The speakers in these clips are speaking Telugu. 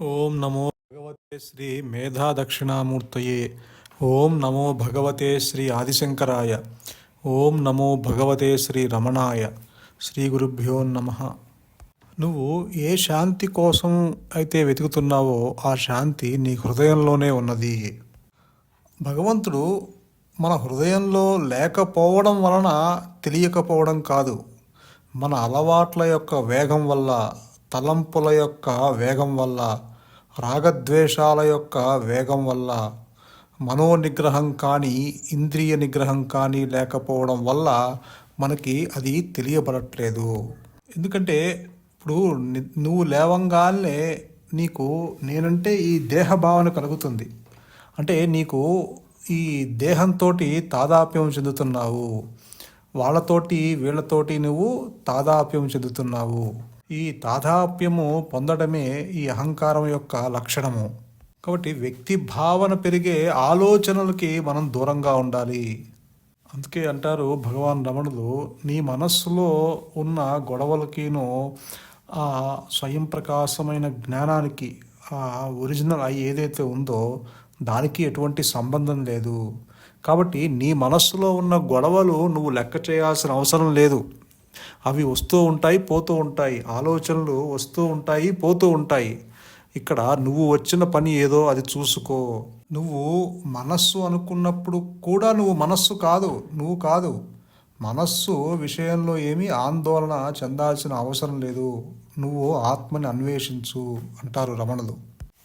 ఓం నమో భగవతే శ్రీ మేధా దక్షిణామూర్తయే ఓం నమో భగవతే శ్రీ ఆదిశంకరాయ. ఓం నమో భగవతే శ్రీ రమణాయ. శ్రీ గురుభ్యో నమ. నువ్వు ఏ శాంతి కోసం అయితే వెతుకుతున్నావో ఆ శాంతి నీ హృదయంలోనే ఉన్నది. భగవంతుడు మన హృదయంలో లేకపోవడం వలన తెలియకపోవడం కాదు. మన అలవాట్ల యొక్క వేగం వల్ల తలంపుల యొక్క వేగం వల్ల రాగద్వేషాల యొక్క వేగం వల్ల మనోనిగ్రహం కానీ ఇంద్రియ నిగ్రహం కానీ లేకపోవడం వల్ల మనకి అది తెలియబడట్లేదు. ఎందుకంటే ఇప్పుడు నువ్వు లేవంగానే నీకు నేనంటే ఈ దేహ భావన కలుగుతుంది. అంటే నీకు ఈ దేహంతో తాదాప్యం చెందుతున్నావు. వాళ్ళతోటి వీళ్ళతోటి నువ్వు తాదాప్యం చెందుతున్నావు. ఈ తాదాప్యము పొందడమే ఈ అహంకారం యొక్క లక్షణము. కాబట్టి వ్యక్తి భావన పెరిగే ఆలోచనలకి మనం దూరంగా ఉండాలి. అందుకే అంటారు భగవాన్ రమణులు నీ మనస్సులో ఉన్న గొడవలకిను ఆ స్వయం ప్రకాశమైన జ్ఞానానికి ఆ ఒరిజినల్ అయి ఏదైతే ఉందో దానికి ఎటువంటి సంబంధం లేదు. కాబట్టి నీ మనస్సులో ఉన్న గొడవలు నువ్వు లెక్క చేయాల్సిన అవసరం లేదు. అవి వస్తూ ఉంటాయి పోతూ ఉంటాయి. ఆలోచనలు వస్తూ ఉంటాయి పోతూ ఉంటాయి. ఇక్కడ నువ్వు వచ్చిన పని ఏదో అది చూసుకో. నువ్వు మనస్సు అనుకున్నప్పుడు కూడా నువ్వు మనస్సు కాదు నువ్వు కాదు. మనస్సు విషయంలో ఏమీ ఆందోళన చెందాల్సిన అవసరం లేదు. నువ్వు ఆత్మని అన్వేషించు అంటారు రమణులు.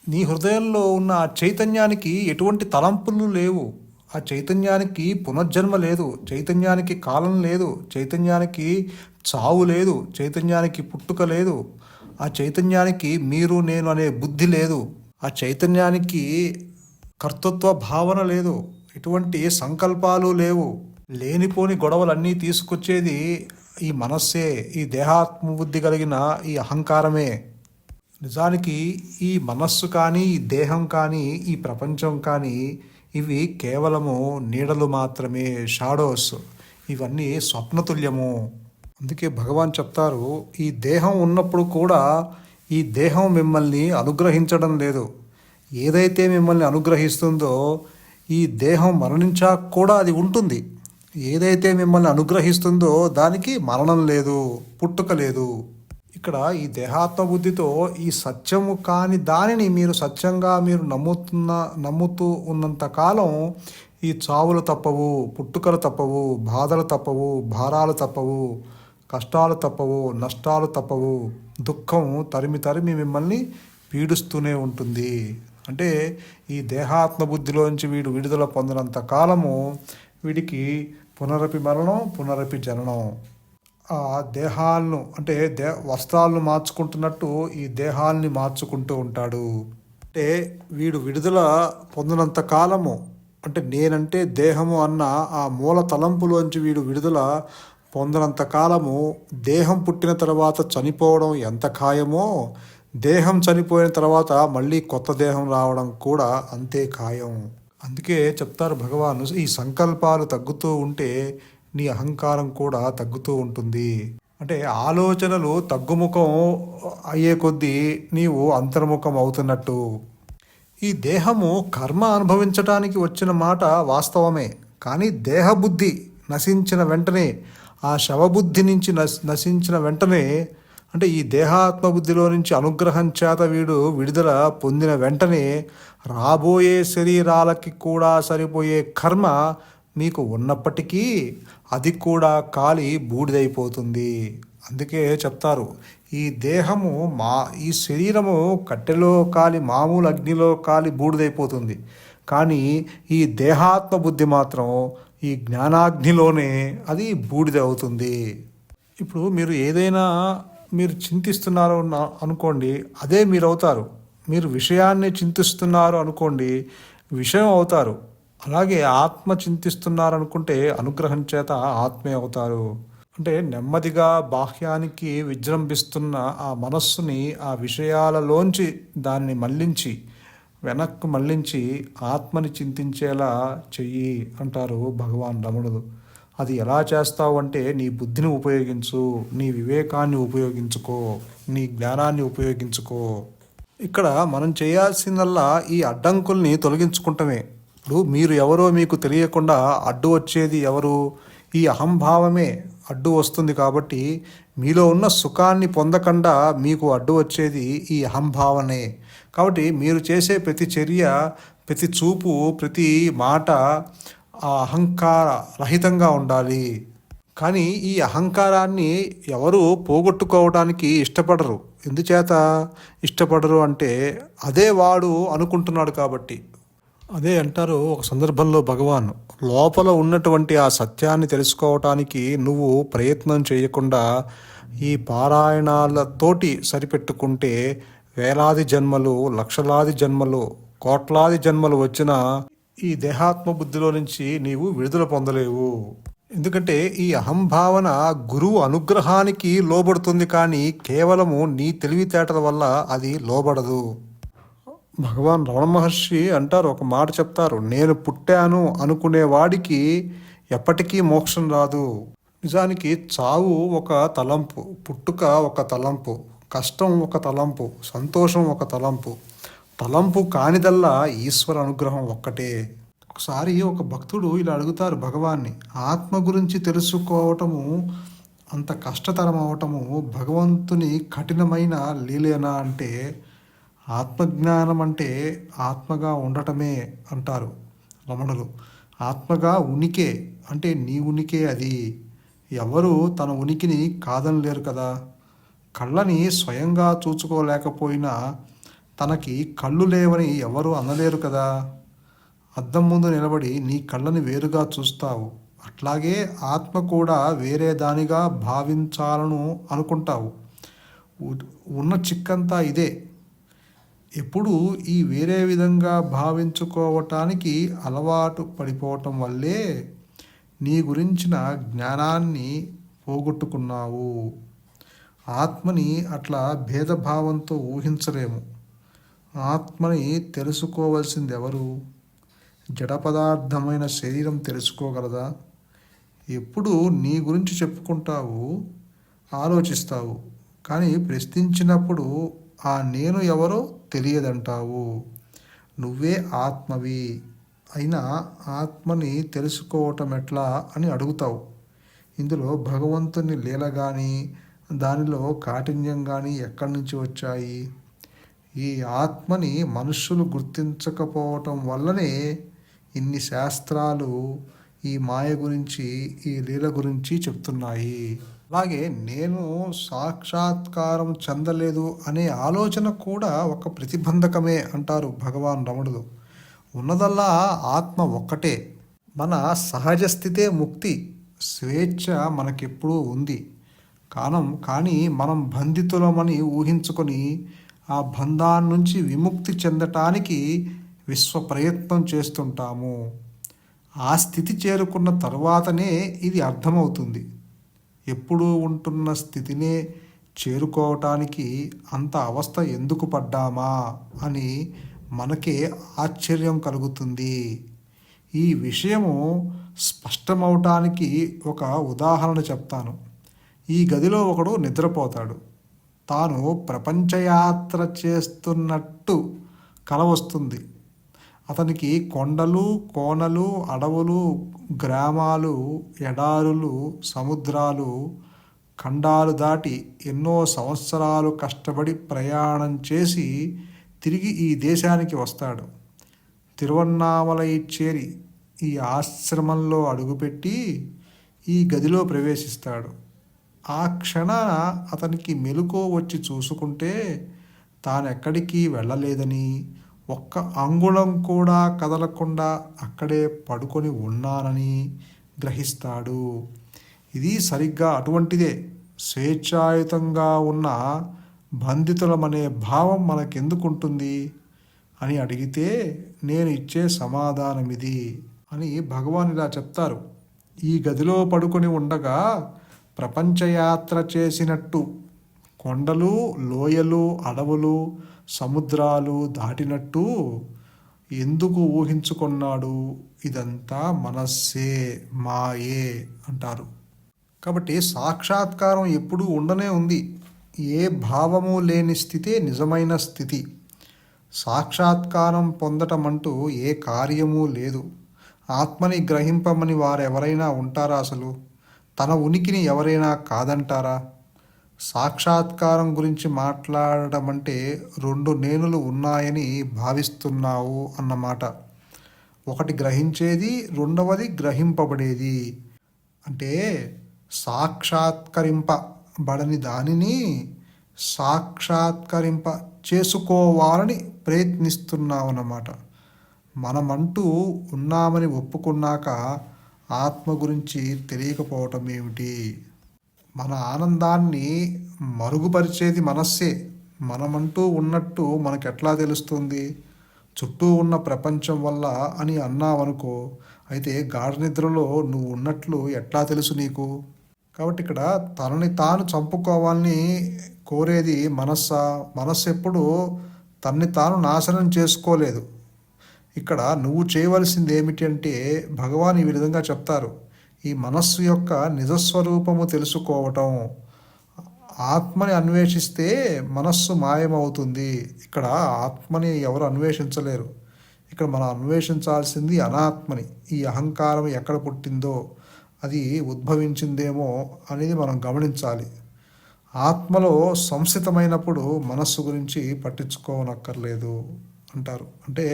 నీ హృదయంలో ఉన్న చైతన్యానికి ఎటువంటి తలంపులు లేవు. ఆ చైతన్యానికి పునర్జన్మ లేదు చైతన్యానికి కాలం లేదు చైతన్యానికి చావు లేదు చైతన్యానికి పుట్టుక లేదు. ఆ చైతన్యానికి మీరు నేను అనే బుద్ధి లేదు. ఆ చైతన్యానికి కర్తృత్వ భావన లేదు. ఎటువంటి సంకల్పాలు లేవు. లేనిపోని గొడవలన్నీ తీసుకొచ్చేది ఈ మనస్సే ఈ దేహాత్మ బుద్ధి కలిగిన ఈ అహంకారమే. నిజానికి ఈ మనస్సు కానీ ఈ దేహం కానీ ఈ ప్రపంచం కానీ ఇవి కేవలము నీడలు మాత్రమే షాడోస్. ఇవన్నీ స్వప్నతుల్యము. అందుకే భగవాన్ చెప్తారు ఈ దేహం ఉన్నప్పుడు కూడా ఈ దేహం మిమ్మల్ని అనుగ్రహించడం లేదు. ఏదైతే మిమ్మల్ని అనుగ్రహిస్తుందో ఈ దేహం మరణించాక కూడా అది ఉంటుంది. ఏదైతే మిమ్మల్ని అనుగ్రహిస్తుందో దానికి మరణం లేదు పుట్టుక లేదు. ఇక్కడ ఈ దేహాత్మ బుద్ధితో ఈ సత్యము కాని దానిని మీరు సత్యంగా మీరు నమ్ముతున్న నమ్ముతూ ఉన్నంత కాలం ఈ చావులు తప్పవు పుట్టుకలు తప్పవు బాధలు తప్పవు భారాలు తప్పవు కష్టాలు తప్పవు నష్టాలు తప్పవు దుఃఖం తరిమి తరిమి మిమ్మల్ని పీడిస్తూనే ఉంటుంది. అంటే ఈ దేహాత్మ బుద్ధిలోంచి వీడు విడుదల పొందినంత కాలము వీడికి పునరపి మరణం పునరపి జననం. ఆ దేహాలను అంటే దే వస్త్రాలను మార్చుకుంటున్నట్టు ఈ దేహాల్ని మార్చుకుంటూ ఉంటాడు. అంటే వీడు విడుదల పొందినంత కాలము అంటే నేనంటే దేహము అన్న ఆ మూల తలంపులోంచి వీడు విడుదల పొందినంత కాలము దేహం పుట్టిన తర్వాత చనిపోవడం ఎంత ఖాయమో దేహం చనిపోయిన తర్వాత మళ్ళీ కొత్త దేహం రావడం కూడా అంతే ఖాయం. అందుకే చెప్తారు భగవాను ఈ సంకల్పాలు తగ్గుతూ ఉంటే నీ అహంకారం కూడా తగ్గుతూ ఉంటుంది. అంటే ఆలోచనలు తగ్గుముఖం అయ్యే కొద్దీ నీవు అంతర్ముఖం అవుతున్నట్టు. ఈ దేహము కర్మ అనుభవించటానికి వచ్చిన మాట వాస్తవమే. కానీ దేహబుద్ధి నశించిన వెంటనే ఆ శవబుద్ధి నుంచి నశించిన వెంటనే అంటే ఈ దేహాత్మ బుద్ధిలో నుంచి అనుగ్రహం చేత వీడు విడుదల పొందిన వెంటనే రాబోయే శరీరాలకి కూడా సరిపోయే కర్మ మీకు ఉన్నప్పటికీ అది కూడా కాలి బూడిదైపోతుంది. అందుకే చెప్తారు ఈ దేహము మా ఈ శరీరము కట్టెలో కాలి మామూలు అగ్నిలో కాలి బూడిదైపోతుంది. కానీ ఈ దేహాత్మ బుద్ధి మాత్రం ఈ జ్ఞానాగ్నిలోనే అది బూడిద అవుతుంది ఇప్పుడు మీరు ఏదైనా మీరు చింతిస్తున్నారు అన్న- అనుకోండి అదే మీరు అవుతారు మీరు విషయాన్ని చింతిస్తున్నారు అనుకోండి విషయం అవుతారు. అలాగే ఆత్మ చింతిస్తున్నారు అనుకుంటే అనుగ్రహం చేత ఆత్మే అవుతారు. అంటే నెమ్మదిగా బాహ్యానికి విజృంభిస్తున్న ఆ మనస్సుని ఆ విషయాలలోంచి దాన్ని మళ్ళించి వెనక్కు మళ్ళించి ఆత్మని చింతించేలా చెయ్యి అంటారు భగవాన్ రమణుడు అది ఎలా చేస్తావు అంటే నీ బుద్ధిని ఉపయోగించు నీ వివేకాన్ని ఉపయోగించుకో నీ జ్ఞానాన్ని ఉపయోగించుకో. ఇక్కడ మనం చేయాల్సిందల్లా ఈ అడ్డంకుల్ని తొలగించుకుంటమే. ఇప్పుడు మీరు ఎవరో మీకు తెలియకుండా అడ్డు వచ్చేది ఎవరు? ఈ అహంభావమే అడ్డు వస్తుంది కాబట్టి మీలో ఉన్న సుఖాన్ని పొందకుండా మీకు అడ్డు వచ్చేది ఈ అహంభావనే. కాబట్టి మీరు చేసే ప్రతి చర్య ప్రతి చూపు ప్రతి మాట ఆ అహంకార రహితంగా ఉండాలి. కానీ ఈ అహంకారాన్ని ఎవరు పోగొట్టుకోవడానికి ఇష్టపడరు. ఎందుచేత? ఇష్టపడరు అంటే అదే వాడు అనుకుంటున్నాడు కాబట్టి. అదే అంటారు ఒక సందర్భంలో భగవాన్ లోపల ఉన్నటువంటి ఆ సత్యాన్ని తెలుసుకోవటానికి నువ్వు ప్రయత్నం చేయకుండా ఈ పారాయణాలతోటి సరిపెట్టుకుంటే వేలాది జన్మలు లక్షలాది జన్మలు కోట్లాది జన్మలు వచ్చిన ఈ దేహాత్మ బుద్ధిలో నుంచి నీవు విడుదల పొందలేవు. ఎందుకంటే ఈ అహంభావన గురువు అనుగ్రహానికి లోబడుతుంది కానీ కేవలము నీ తెలివితేటల వల్ల అది లోబడదు. భగవాన్ రమణ మహర్షి అంటారు ఒక మాట చెప్తారు నేను పుట్టాను అనుకునేవాడికి ఎప్పటికీ మోక్షం రాదు. నిజానికి చావు ఒక తలంపు పుట్టుక ఒక తలంపు కష్టం ఒక తలంపు సంతోషం ఒక తలంపు. తలంపు కానిదల్లా ఈశ్వర అనుగ్రహం ఒక్కటే. ఒకసారి ఒక భక్తుడు ఇలా అడుగుతారు భగవాన్ని ఆత్మ గురించి తెలుసుకోవటము అంత కష్టతరం అవటము భగవంతుని కఠినమైన లీలేనా? అంటే ఆత్మజ్ఞానం అంటే ఆత్మగా ఉండటమే అంటారు రమణులు. ఆత్మగా ఉనికే అంటే నీ ఉనికే అది. ఎవరు తన ఉనికిని కాదనలేరు కదా. కళ్ళని స్వయంగా చూసుకోలేకపోయినా తనకి కళ్ళు లేవని ఎవరు అనలేరు కదా. అద్దం ముందు నిలబడి నీ కళ్ళని వేరుగా చూస్తావు. అట్లాగే ఆత్మ కూడా వేరే దానిగా భావించాలను అనుకుంటావు. ఉన్న చిక్కంతా ఇదే. ఎప్పుడు ఈ వేరే విధంగా భావించుకోవటానికి అలవాటు పడిపోవటం వల్లే నీ గురించిన జ్ఞానాన్ని పోగొట్టుకున్నావు. ఆత్మని అట్లా భేదభావంతో ఊహించలేము. ఆత్మని తెలుసుకోవలసింది ఎవరు జడ పదార్థమైన శరీరం తెలుసుకోగలదా? ఎప్పుడు నీ గురించి చెప్పుకుంటావు ఆలోచిస్తావు. కానీ ప్రశ్నించినప్పుడు ఆ నేను ఎవరో తెలియదంటావు. నువ్వే ఆత్మవి. అయినా ఆత్మని తెలుసుకోవటం ఎట్లా అని అడుగుతావు. ఇందులో భగవంతుని లీల కానీ దానిలో కాఠిన్యం కానీ ఎక్కడి నుంచి వచ్చాయి? ఈ ఆత్మని మనుషులు గుర్తించకపోవటం వల్లనే ఇన్ని శాస్త్రాలు ఈ మాయ గురించి ఈ లీల గురించి చెప్తున్నాయి. అలాగే నేను సాక్షాత్కారం చెందలేదు అనే ఆలోచన కూడా ఒక ప్రతిబంధకమే అంటారు భగవాన్ రమణులు. ఉన్నదల్లా ఆత్మ ఒక్కటే. మన సహజ స్థితే ముక్తి స్వేచ్ఛ మనకెప్పుడూ ఉంది. కానం కానీ మనం బంధితులమని ఊహించుకొని ఆ బంధాన్నించి విముక్తి చెందటానికి విశ్వ ప్రయత్నం చేస్తుంటాము. ఆ స్థితి చేరుకున్న తర్వాతనే ఇది అర్థమవుతుంది. ఎప్పుడూ ఉంటున్న స్థితినే చేరుకోవటానికి అంత అవస్థ ఎందుకు పడ్డామా అని మనకే ఆశ్చర్యం కలుగుతుంది. ఈ విషయము స్పష్టమవటానికి ఒక ఉదాహరణ చెప్తాను. ఈ గదిలో ఒకడు నిద్రపోతాడు. తాను ప్రపంచయాత్ర చేస్తున్నట్టు కల వస్తుంది అతనికి కొండలు కోనలు అడవులు గ్రామాలు ఎడారులు సముద్రాలు ఖండాలు దాటి ఎన్నో సంవత్సరాలు కష్టపడి ప్రయాణం చేసి తిరిగి ఈ దేశానికి వస్తాడు. తిరువన్నామలై చేరి ఈ ఆశ్రమంలో అడుగుపెట్టి ఈ గదిలో ప్రవేశిస్తాడు. ఆ క్షణాన అతనికి మెలుకో వచ్చి చూసుకుంటే తానెక్కడికి వెళ్ళలేదని ఒక్క అంగుళం కూడా కదలకుండా అక్కడే పడుకొని ఉన్నానని గ్రహిస్తాడు. ఇది సరిగ్గా అటువంటిదే. స్వేచ్ఛాయుతంగా ఉన్న బంధితులమనే భావం మనకెందుకుంటుంది? అని అడిగితే నేను ఇచ్చే సమాధానం ఇది అని భగవాన్ ఇలా చెప్తారు. ఈ గదిలో పడుకొని ఉండగా ప్రపంచయాత్ర చేసినట్టు కొండలు లోయలు అడవులు సముద్రాలు దాటినట్టు ఎందుకు ఊహించుకున్నాడు? ఇదంతా మనస్సే మాయే అంటారు. కాబట్టి సాక్షాత్కారం ఎప్పుడూ ఉండనే ఉంది. ఏ భావము లేని స్థితే నిజమైన స్థితి. సాక్షాత్కారం పొందటం అంటూ ఏ కార్యము లేదు. ఆత్మని గ్రహింపమని వారెవరైనా ఉంటారా అసలు? తన ఉనికిని ఎవరైనా కాదంటారా? సాక్షాత్కారం గురించి మాట్లాడడం అంటే రెండు నేనులు ఉన్నాయని భావిస్తున్నావు అన్నమాట. ఒకటి గ్రహించేది రెండవది గ్రహింపబడేది. అంటే సాక్షాత్కరింపబడని దానిని సాక్షాత్కరింప చేసుకోవాలని ప్రయత్నిస్తున్నావు అన్నమాట. మనమంటూ ఉన్నామని ఒప్పుకున్నాక ఆత్మ గురించి తెలియకపోవటం ఏమిటి? మన ఆనందాన్ని మరుగుపరిచేది మనస్సే. మనమంటూ ఉన్నట్టు మనకెట్లా తెలుస్తుంది? చుట్టూ ఉన్న ప్రపంచం వల్ల అని అన్నావనుకో అయితే గాఢ నిద్రలో నువ్వు ఉన్నట్లు ఎట్లా తెలుసు నీకు? కాబట్టి ఇక్కడ తనని తాను చంపుకోవాలని కోరేది మనస్సా? మనస్సు ఎప్పుడు తన్ని తాను నాశనం చేసుకోలేదు. ఇక్కడ నువ్వు చేయవలసింది ఏమిటి అంటే భగవాన్ ఈ విధంగా చెప్తారు. ఈ మనస్సు యొక్క నిజస్వరూపము తెలుసుకోవటం ఆత్మని అన్వేషిస్తే మనస్సు మాయమవుతుంది. ఇక్కడ ఆత్మని ఎవరు అన్వేషించలేరు. ఇక్కడ మనం అన్వేషించాల్సింది అనాత్మని. ఈ అహంకారం ఎక్కడ పుట్టిందో అది ఉద్భవించిందేమో అనేది మనం గమనించాలి. ఆత్మలో సంస్థితమైనప్పుడు మనస్సు గురించి పట్టించుకోనక్కర్లేదు అంటారు. అంటే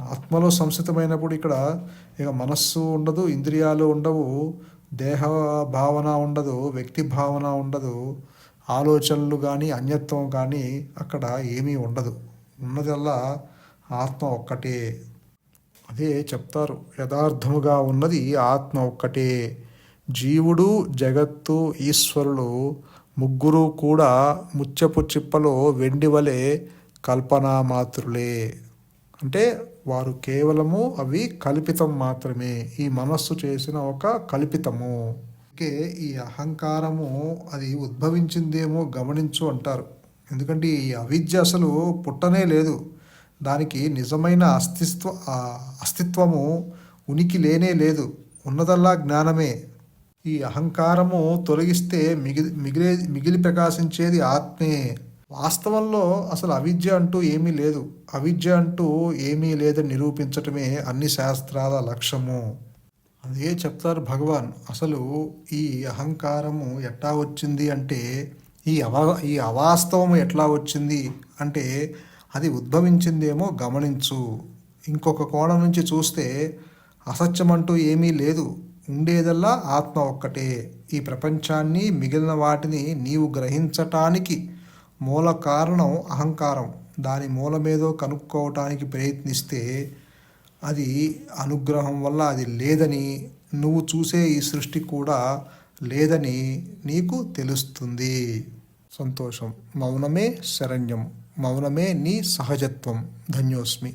ఆత్మలో సంస్థితమైనప్పుడు ఇక్కడ ఇక మనస్సు ఉండదు ఇంద్రియాలు ఉండవు దేహ భావన ఉండదు వ్యక్తి భావన ఉండదు ఆలోచనలు కానీ అన్యత్వం కానీ అక్కడ ఏమీ ఉండదు. ఉన్నదల్లా ఆత్మ ఒక్కటే. అదే చెప్తారు యథార్థముగా ఉన్నది ఆత్మ ఒక్కటే. జీవుడు జగత్తు ఈశ్వరులు ముగ్గురు కూడా ముచ్చపు చిప్పలో వెండి వలె కల్పనా మాత్రులే అంటే వారు కేవలము అవి కల్పితం మాత్రమే. ఈ మనస్సు చేసిన ఒక కల్పితము. అందుకే ఈ అహంకారము అది ఉద్భవించిందేమో గమనించు అంటారు. ఎందుకంటే ఈ అవిద్య అసలు పుట్టనే లేదు. దానికి నిజమైన అస్తిత్వ అస్తిత్వము ఉనికి లేనే లేదు. ఉన్నదల్లా జ్ఞానమే. ఈ అహంకారము తొలగిస్తే మిగిలి మిగిలే మిగిలి ప్రకాశించేది ఆత్మే. వాస్తవంలో అసలు అవిద్య అంటూ ఏమీ లేదు. అవిద్య అంటూ ఏమీ లేదని నిరూపించటమే అన్ని శాస్త్రాల లక్ష్యము. అదే చెప్తారు భగవాన్. అసలు ఈ అహంకారము ఎట్లా వచ్చింది అంటే ఈ అవ ఈ అవాస్తవము ఎట్లా వచ్చింది అంటే అది ఉద్భవించిందేమో గమనించు. ఇంకొక కోణం నుంచి చూస్తే అసత్యం అంటూ ఏమీ లేదు. ఉండేదల్లా ఆత్మ ఒక్కటే. ఈ ప్రపంచాన్ని మిగిలిన వాటిని నీవు గ్రహించటానికి మూల కారణం అహంకారం. దాని మూలమేదో కనుక్కోవటానికి ప్రయత్నిస్తే అది అనుగ్రహం వల్ల అది లేదని నువ్వు చూసే ఈ సృష్టి కూడా లేదని నీకు తెలుస్తుంది. సంతోషం. మౌనమే శరణ్యం. మౌనమే నీ సహజత్వం. ధన్యోస్మి.